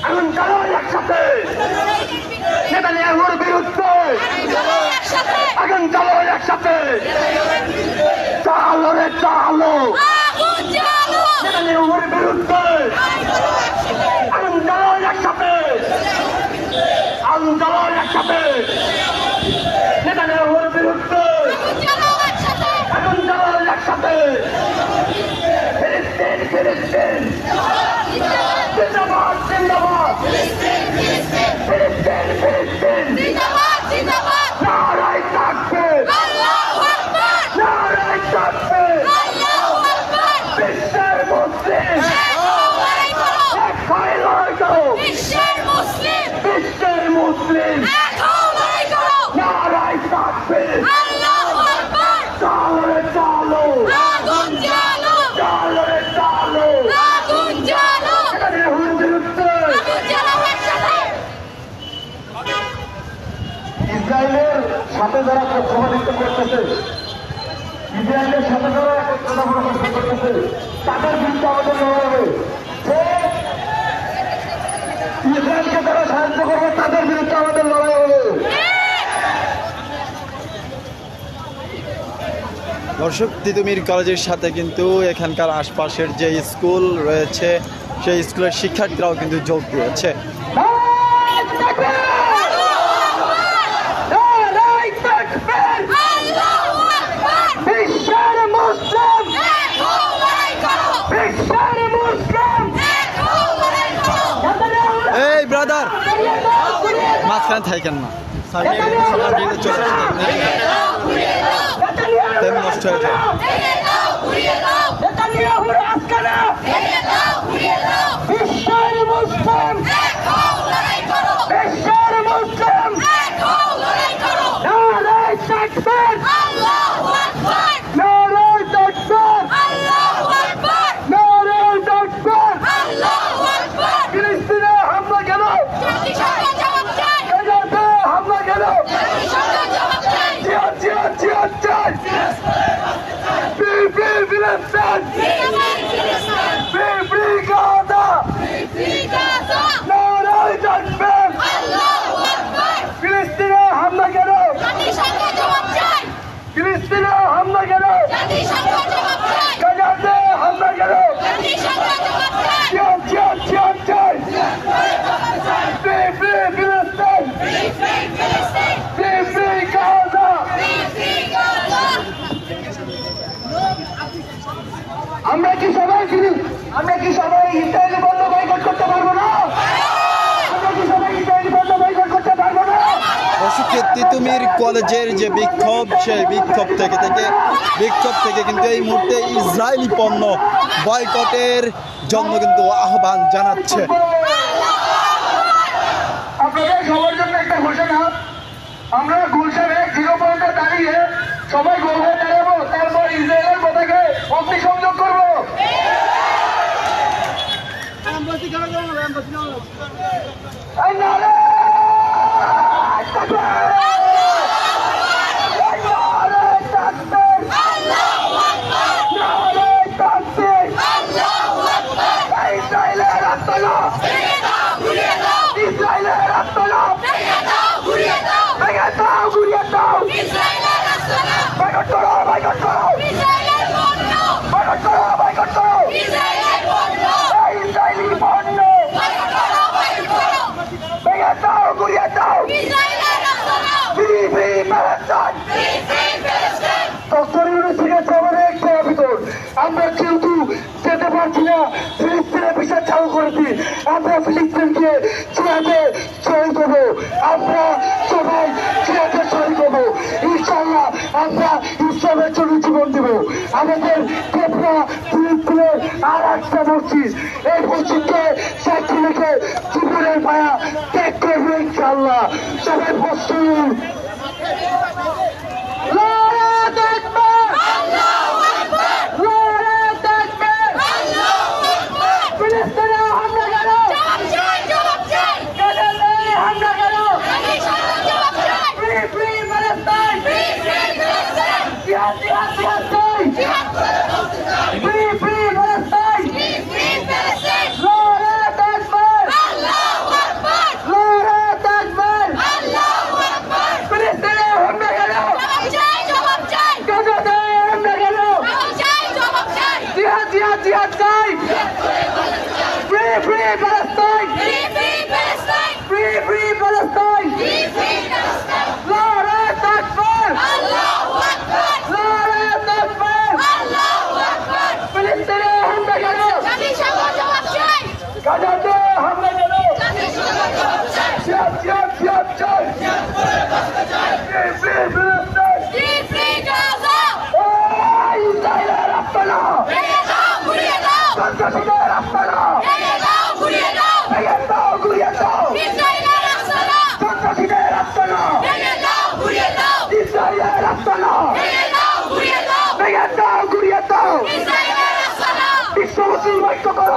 এখন চলো একসাথে? নেতানিয়াহুর বিরুদ্ধে। এখন চলো একসাথে? চালো রে চালো। নেতানিয়াহুর বিরুদ্ধে। এখন চলো একসাথে? এখন চলো একসাথে নেতানিয়াহুর বিরুদ্ধে এখন চলো একসাথে ফিলিস্তিন ফিলিস্তিন জিন্দাবাদ জিন্দাবাদ ফিলিস্তিন ফিলিস্তিন নারায় থাকবে নারায় থাকবে বিশ্বের মুসলিম এক হয়ে লড়াই করো বিশ্বের মুসলিম বিশ্বের মুসলিম এখন লড়াই করো নারায় থাকবে আল্লাহু আকবার চালো রে চালো আগুন জ্বালো চালো রে চালো আগুন জ্বালো নেতানিয়াহুর বিরুদ্ধে আগুন জ্বালো একসাথে ইসরায়েলের সাথে যারা সমাধিত করতেছে ইসরায়েলের সাথে যারা পরামর্শ করতেছে তাদের বিরুদ্ধে আমাদের লড়াই হবে যে ইসরায়েলকে যারা সাহায্য করবে তাদের বিরুদ্ধে আমাদের লড়াই হবে দর্শক, তিতুমির কলেজের সাথে কিন্তু এখানকার আশপাশের যে স্কুল রয়েছে, সেই স্কুলের শিক্ষার্থীরাও কিন্তু যোগ দিয়েছে। এই ব্রাদার মাঝখানে থাকেন না। চলে আসেন। নষ্ট হয়ে যায় ভেঙে দাও ঘুরিয়ে দাও নেতানিয়াহুর আস্কারা ভেঙে দাও ঘুরিয়ে দাও বিশ্বের মুসলিম এখন লড়াই করো বিশ্বের মুসলিম এখন লড়াই করো নারায় তাকবীর আল্লাহু আকবার নারায় তাকবীর আল্লাহু আকবার নারায় তাকবীর আল্লাহু আকবার ফিলিস্তিনে হামলা কেন জাতিসংঘ জবাব চাই গাজাতে হামলা কেন জাতিসংঘ জবাব চাই জিহাদ জিহাদ জিহাদ চাই ফ্রি ফ্রি ফিলিস্তিন আমরা কি সবাই ইসরায়েলি বন্ধ বয়কট করতে পারব না? আমরা কি সবাই ইসরায়েলি বন্ধ বয়কট করতে পারব না? দর্শক তিতুমির কলেজের যে বিক্ষোভ সেই বিক্ষোভ থেকে থেকে বিক্ষোভ থেকে কিন্তু এই মুহূর্তে ইসরায়েলি পণ্য বয়কটের জন্য কিন্তু আহ্বান জানাচ্ছে। আপনাদের সবার জন্য একটা ঘোষণা। আমরা গুলশানে জিরো পয়েন্টে দাঁড়িয়ে সবাই গোল হয়ে দাঁড়াবো তারপর ইসরায়েলের পতাকে অগ্নিসংযোগ করব এই নারে! তাকবীর! এই নারে তাকবীর! আল্লাহু আকবার নারে তাকবীর! আল্লাহু আকবার এই ইসরায়েলের আত্মলাভ! ভেঙে দাও ঘুরিয়ে দাও ইসরায়েলের আত্মলাভ! ভেঙে দাও ঘুরিয়ে দাও ভেঙে দাও, গুড়িয়ে দাও! ইসরায়েলের রাস্তা বয়কট করো, বয়কট করো! ইসরায়েলের পণ্য বয়কট করো, বয়কট করো! ইসরায়েলের পণ্য এই ইসরায়েলি পণ্য! বয়কট করো বয়কট করো ভেঙে দাও, গুড়িয়ে দাও! ইসরায়েলের রাস্তা ফ্রি, ফ্রি, ফিলিস্তিন ডক্টর ইউনুসের খবরে একটা ভিতর আমরা যেহেতু যেতে পারছি না, ফিলিস্তিনের বিষয় চালু করেছি, আমরা ফিলিস্তিনকে চিরাতে শহীদ হব। আমরা সবাই চিরাতে শহীদ হব। ইনশাল্লাহ আমরা ইসলামের জন্য জীবন দেব। আমাদের কেপরা ফিলিস্তিনের আর একটা মসজিদ। এই মসজিদকে সাক্ষী রেখে জীবনের মায়া ত্যাগ করবে ইনশাল্লাহ সবাই প্রস্তুত। নারে তাকবীর! আল্লাহু আকবার নারে তাকবীর! আল্লাহু আকবার ফিলিস্তিনে হামলা কেন? জবাব চাই জবাব চাই গাজাতে হামলা কেন? জাতিসংঘ জবাব চাই Free, free Palestine! Free free ফিলিস্তিন জিহাদ, জিহাদ, জিহাদ চাই! জিহাদ করে বলতে চাই Free, free Palestine! Free free ফিলিস্তিন নারে তাকবীর! আল্লাহু জিহাদ জিহাদ চাই ফ্রি ফ্রি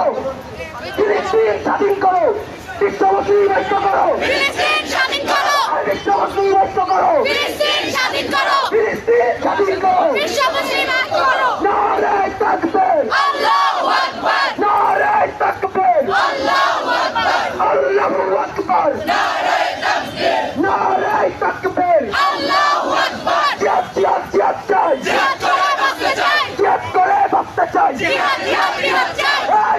করো ফিলিস্তিন স্বাধীন করো বিশ্ব মুসলিম ঐক্য করো ফিলিস্তিন স্বাধীন করো! আর বিশ্ব করো ফিলিস্তিন স্বাধীন করো! ফিলিস্তিন স্বাধীন করো বিশ্ব মুসলিম করো! নারে তাকবীর আল্লাহু আকবার! নারে তাকবীর আল্লাহু আকবার! আল্লাহু আকবার নারে তাকবীর আল্লাহু আকবার! জিহাদ জিহাদ জিহাদ জিহাদ করে বাঁচতে চাই! জিহাদ করে বাঁচতে চাই জিহাদ, জিহাদ, জিহাদ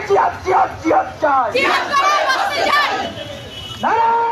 জিহাদ জিহাদ জিহাদ চাই জিহাদ করে বাঁচতে চাই! নারে